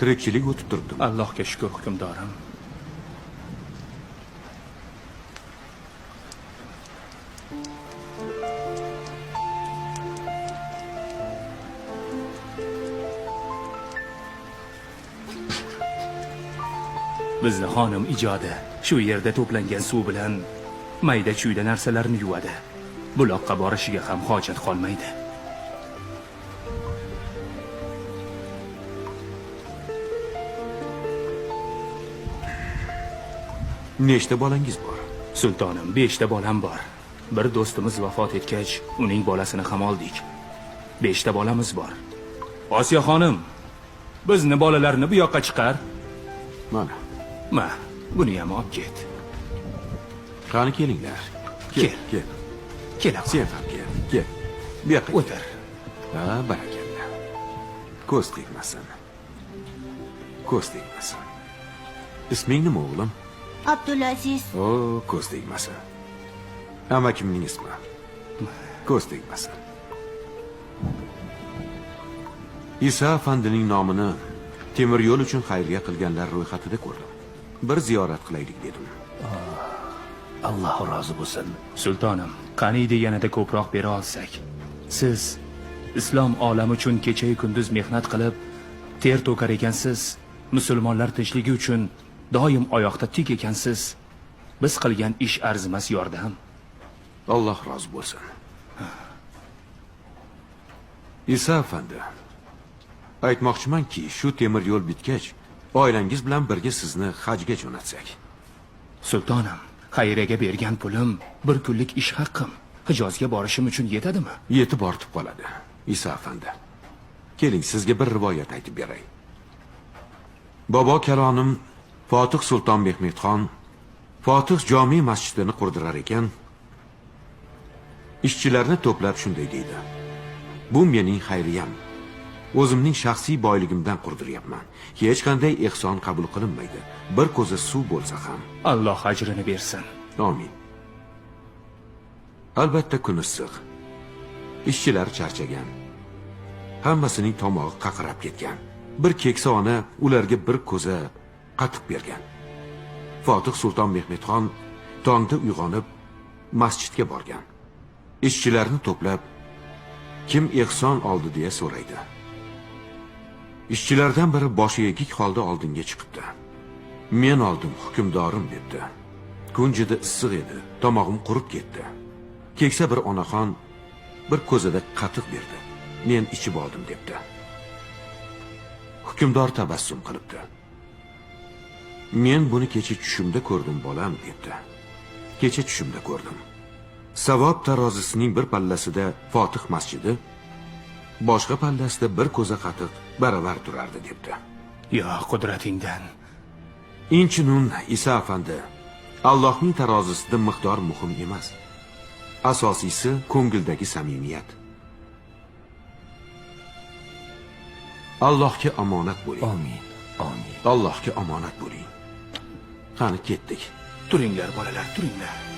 tirikchilik o'tib turibdi allohga shukur hukmdorim. Bizni xonim ijodi shu yerda to'plangan suv bilan mayda chuyda narsalarni yuvadi. Buloqqa borishiga ham hojat qolmaydi. Nechta bolangiz bor. Sultonim beshta bolam bor. Bir do'stimiz vafot etgach uning bolasini ham oldik. Beshta bolamiz bor. Osiyo xonim bizni bolalarni bu yoqqa chiqar. Mana. Ma buni ham olib ket. Qani kelinglar? Kel. kel kelaman sen ham kel kel. Bu yoqqa o'tir. Ha barakalla. Ko'z tegmasin. Ko'z tegmasin. İsming nima o'g'lim abdulaziz. O ko'z tegmasin amakimning ismi? Ko'z tegmasin isa afandining nomini temir yo'l uchun xayriya qilganlar ro'yxatida ko'rdim. Bir ziyorat qilaylik dedim. Alloh rozi bo'lsin. Sultonim qaniydi yanada ko'proq bera olsak. Siz islom olami uchun kechayu kunduz mehnat qilib ter to'kar ekansiz. Musulmonlar tinchligi uchun doim oyoqda tik ekansiz. Biz qilgan ish arzimas yordam. Alloh rozi bo'lsin. Isa afandi aytmoqchimanki shu temir yo'l bitgach oilangiz bilan birga sizni hajga jo'natsak. Sultonim xayriyaga bergan pulim bir kunlik ish haqqim hijozga borishim uchun yetadimi? Yetib ortib qoladi isa afandi. Keling sizga bir rivoyat aytib beray bobo kalonim fotih sulton mehmedxon fotih jome masjidini qurdirar ekan ishchilarni to'plab shunday deydi bu mening xayriyam o'zimning shaxsiy boyligimdan qurdiryapman hech qanday ehson qabul qilinmaydi bir ko'za suv bo'lsa ham alloh ajrini bersin Amin. Albatta kun issiq. Ishchilar charchagan. Hammasining tomog'i qaqrab ketgan. Bir keksa ona ularga bir ko'za qatiq bergan. Fotih sulton Mehmedxon tongda uyg'onib masjidga borgan. Ishchilarni to'plab kim ehson oldi deya so'raydi. Ishchilardan biri boshi egik holda oldinga chiqibdi. Men oldim hukmdorim debdi. Kun juda issiq edi, tomog'im qurib ketdi. Keksa bir onaxon bir ko'zida qatiq berdi. Men ichib oldim debdi. Hukmdor tabassum qilibdi. Men buni kecha tushimda ko'rdim bolam debdi. Kecha tushimda ko'rdim. Savob tarozisining bir pallasida Fotih masjidi, boshqa pallasida bir ko'za qatiq baravar turardi debdi. yo qudratingdan Inchinun Isa afandi, Allohning tarozisida miqdor muhim emas. Asosiysi ko'ngildagi samimiyat. Allohga omonat bo'ling. omin omin Allohga omonat bo'ling. tanık ettik. Durun ler, balalar.